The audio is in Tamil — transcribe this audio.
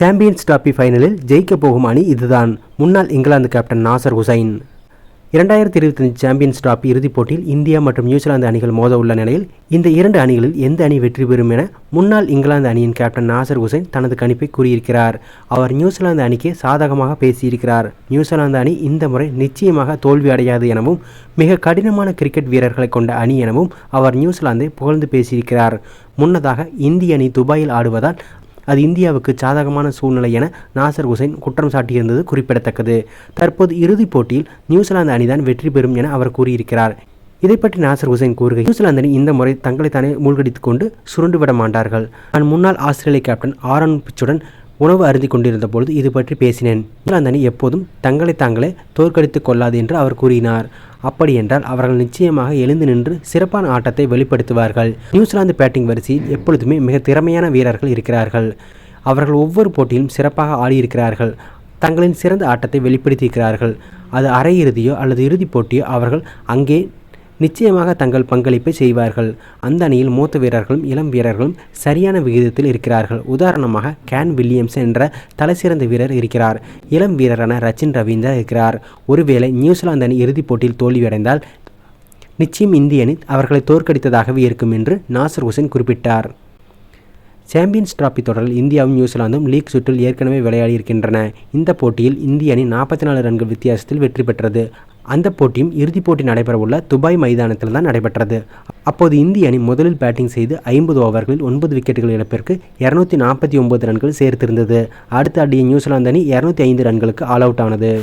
சாம்பியன்ஸ் டிராபி ஃபைனலில் ஜெயிக்க போகும் அணி இதுதான். முன்னாள் இங்கிலாந்து கேப்டன் நாசர் ஹுசைன். இரண்டாயிரத்தி இருபத்தஞ்சு சாம்பியன்ஸ் டிராபி இறுதிப் போட்டியில் இந்தியா மற்றும் நியூசிலாந்து அணிகள் மோத உள்ள நிலையில் இந்த இரண்டு அணிகளில் எந்த அணி வெற்றி பெறும் என முன்னாள் இங்கிலாந்து அணியின் கேப்டன் நாசர் ஹுசைன் தனது கணிப்பை கூறியிருக்கிறார். அவர் நியூசிலாந்து அணிக்கு சாதகமாக பேசியிருக்கிறார். நியூசிலாந்து அணி இந்த முறை நிச்சயமாக தோல்வி அடையாது எனவும் மிக கடினமான கிரிக்கெட் வீரர்களை கொண்ட அணி எனவும் அவர் நியூசிலாந்தை புகழ்ந்து பேசியிருக்கிறார். முன்னதாக இந்திய அணி துபாயில் ஆடுவதால் அது இந்தியாவுக்கு சாதகமான சூழ்நிலை என நாசர் ஹுசைன் குற்றம் சாட்டியிருந்தது குறிப்பிடத்தக்கது. தற்போது இறுதிப் போட்டியில் நியூசிலாந்து அணிதான் வெற்றி பெறும் என அவர் கூறியிருக்கிறார். இதை பற்றி நாசர் ஹுசைன் கூறுகை நியூசிலாந்து அணி இந்த முறை தங்களைத்தானே மூழ்கடித்துக் கொண்டு சுருண்டுவிட மாட்டார்கள். நான் முன்னாள் ஆஸ்திரேலிய கேப்டன் ஆரன் பிச்சுடன் உணவு அருந்தி கொண்டிருந்த பொழுது இது பற்றி பேசினேன். இங்கிலாந்தணி எப்போதும் தங்களை தாங்களே தோற்கடித்துக் கொள்ளாது என்று அவர் கூறினார். அப்படியென்றால் அவர்கள் நிச்சயமாக எழுந்து நின்று சிறப்பான ஆட்டத்தை வெளிப்படுத்துவார்கள். நியூசிலாந்து பேட்டிங் வரிசையில் எப்பொழுதுமே மிக திறமையான வீரர்கள் இருக்கிறார்கள். அவர்கள் ஒவ்வொரு போட்டியிலும் சிறப்பாக ஆடியிருக்கிறார்கள். தங்களின் சிறந்த ஆட்டத்தை வெளிப்படுத்தியிருக்கிறார்கள். அது அரையிறுதியோ அல்லது இறுதிப் போட்டியோ அவர்கள் அங்கே நிச்சயமாக தங்கள் பங்களிப்பை செய்வார்கள். அந்த அணியில் மூத்த வீரர்களும் இளம் வீரர்களும் சரியான விகிதத்தில் இருக்கிறார்கள். உதாரணமாக கேன் வில்லியம்ஸ் என்ற தலைசிறந்த வீரர் இருக்கிறார். இளம் வீரரான ரச்சின் ரவீந்தர் இருக்கிறார். ஒருவேளை நியூசிலாந்து அணி இறுதிப் போட்டியில் தோல்வியடைந்தால் நிச்சயம் இந்திய அணி அவர்களை தோற்கடித்ததாகவே இருக்கும் என்று நாசர் ஹுசைன் குறிப்பிட்டார். சாம்பியன்ஸ் டிராபி தொடரில் இந்தியாவும் நியூசிலாந்தும் லீக் சுற்றில் ஏற்கனவே விளையாடி இருக்கின்றன இந்த போட்டியில் இந்திய அணி நாற்பத்தி நாலு ரன்கள் வித்தியாசத்தில் வெற்றி பெற்றது. அந்த போட்டியும் இறுதிப் போட்டி நடைபெறவுள்ள துபாய் மைதானத்தில் தான் நடைபெற்றது. அப்போது இந்திய அணி முதலில் பேட்டிங் செய்து ஐம்பது ஓவர்களில் ஒன்பது விக்கெட்டுகள் இழப்பிற்கு இரநூத்தி நாற்பத்தி ஒன்பது ரன்கள் சேர்த்திருந்தது. அடுத்த அடிய நியூசிலாந்து அணி இரநூத்தி ஐந்து ரன்களுக்கு ஆல் அவுட் ஆனது.